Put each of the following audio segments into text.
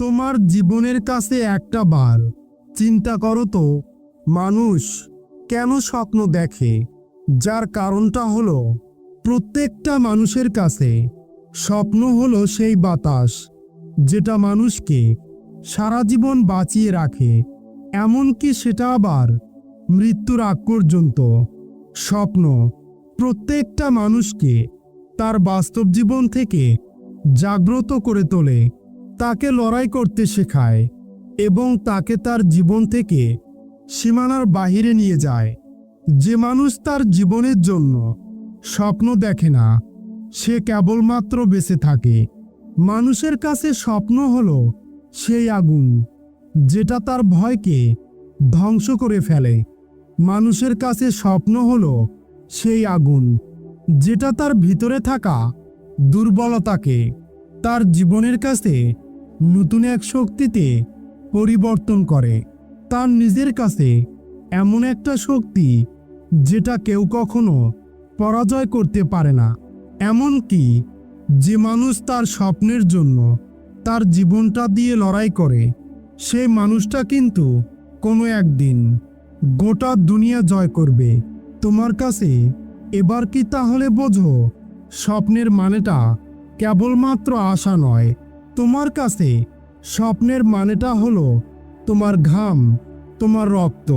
তোমার জীবনের কাছে একটা বার। চিন্তা করো তো, মানুষ কেন স্বপ্ন দেখে? যার কারণটা হলো, প্রত্যেকটা মানুষের কাছে স্বপ্ন হলো সেই বাতাস, যেটা মানুষকে সারা জীবন বাঁচিয়ে রাখে। এমনকি সেটা আবার মৃত্যুর আগ পর্যন্ত। স্বপ্ন প্রত্যেকটা মানুষকে তার বাস্তব জীবন থেকে জাগ্রত করে তোলে। তাকে লড়াই করতে শেখায় এবং তাকে তার জীবন থেকে সীমানার বাহিরে নিয়ে যায়। যে মানুষ তার জীবনের জন্য স্বপ্ন দেখে না, সে কেবলমাত্র বেঁচে থাকে। মানুষের কাছে স্বপ্ন হলো সেই আগুন, যেটা তার ভয়কে ধ্বংস করে ফেলে। মানুষের কাছে স্বপ্ন হলো সেই আগুন, যেটা তার ভিতরে থাকা দুর্বলতাকে তার জীবনের কাছে নতুন এক শক্তিতে পরিবর্তন করে। তার নিজের কাছে এমন একটা শক্তি যেটা কেউ কখনো পরাজয় করতে পারে না। এমনকি যে মানুষ তার স্বপ্নের জন্য তার জীবনটা দিয়ে লড়াই করে, সেই মানুষটা কিন্তু কোনো একদিন গোটা দুনিয়া জয় করবে। তোমার কাছে এবার কি তাহলে বোঝো, স্বপ্নের মানেটা কেবলমাত্র আশা নয় তোমার কাছে স্বপ্নের মানেটা হলো তোমার ঘাম, তোমার রক্ত।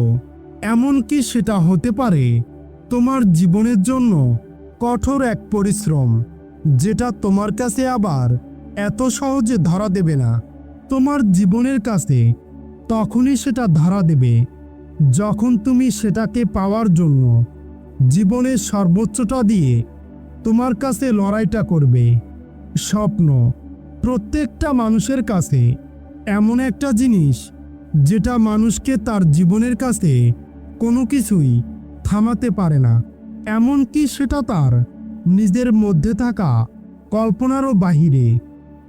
এমনকি সেটা হতে পারে? তোমার জীবনের জন্য কঠোর এক পরিশ্রম, যেটা তোমার কাছে আবার এত সহজে ধরা দেবে না। তোমার জীবনের কাছে তখনই সেটা ধরা দেবে, যখন তুমি সেটাকে পাওয়ার জন্য জীবনের সর্বোচ্চটা দিয়ে তোমার কাছে লড়াইটা করবে। স্বপ্ন প্রত্যেকটা মানুষের কাছে এমন একটা জিনিস যেটা মানুষকে তার জীবনের কাছে কোনো কিছুই থামাতে পারে না। এমনকি সেটা তার নিজের মধ্যে থাকা কল্পনারও বাহিরে।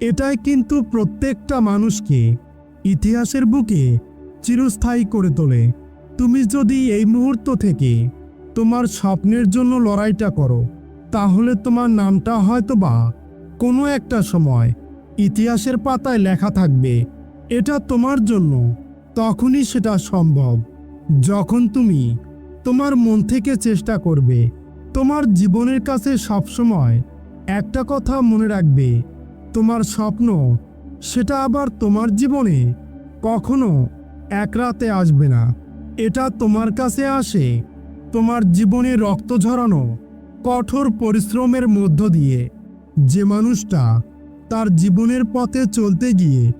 এটাই কিন্তু প্রত্যেকটা মানুষকে ইতিহাসের বুকে চিরস্থায়ী করে তোলে। তুমি যদি এই মুহূর্ত থেকে তোমার স্বপ্নের জন্য লড়াইটা করো, তাহলে তোমার নামটা হয়তো বা কোনো একটা সময় ইতিহাসের পাতায় লেখা থাকবে, এটা তোমার জন্য। তখনই সেটা সম্ভব। যখন তুমি তোমার মন থেকে চেষ্টা করবে, তোমার জীবনের কাছে সবসময় একটা কথা মনে রাখবে, তোমার স্বপ্ন সেটা আবার তোমার জীবনে কখনো এক রাতে আসবে না। এটা তোমার কাছে আসে, তোমার জীবনে রক্ত ঝরানো কঠোর পরিশ্রমের মধ্য দিয়ে। যে মানুষটা তার জীবনের পথে চলতে গিয়ে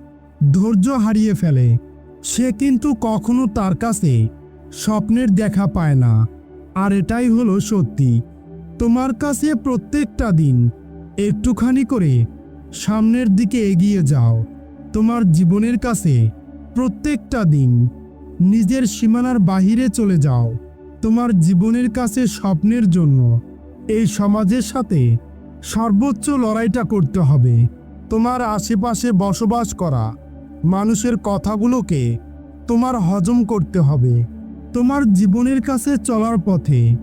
ধৈর্য হারিয়ে ফেলে। সে কিন্তু কখনো তার কাছে স্বপ্নের দেখা পায় না। আর এটাই হলো সত্যি। তোমার কাছে প্রত্যেকটা দিন একটুখানি করে সামনের দিকে এগিয়ে যাও। তোমার জীবনের কাছে প্রত্যেকটা দিন নিজের সীমানার বাহিরে চলে যাও। তোমার জীবনের কাছে স্বপ্নের জন্য এই সমাজের সাথে সর্বোচ্চ লড়াইটা করতে হবে। তোমার আশেপাশে বসবাস করা মানুষের কথাগুলোকে তোমার হজম করতে হবে। তোমার জীবনের কাছে চলার পথে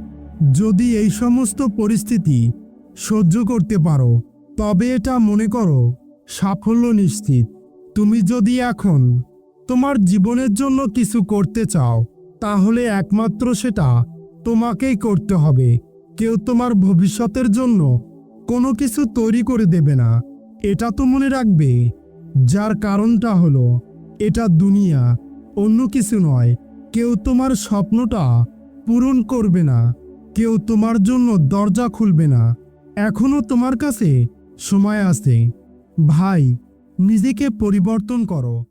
যদি এই সমস্ত পরিস্থিতি সহ্য করতে পারো, তবে এটা মনে করো সাফল্য নিশ্চিত। তুমি যদি এখন তোমার জীবনের জন্য কিছু করতে চাও, তাহলে একমাত্র সেটা তোমাকেই করতে হবে। কেউ তোমার ভবিষ্যতের জন্য কোনো কিছু তৈরি করে দেবে না। এটা তো মনে রাখবে। যার কারণটা হলো, এটা দুনিয়া, অন্য কিছু নয়। কেউ তোমার স্বপ্নটা পূরণ করবে না। কেউ তোমার জন্য দরজা খুলবে না। এখনও তোমার কাছে সময় আছে। ভাই, নিজেকে পরিবর্তন করো।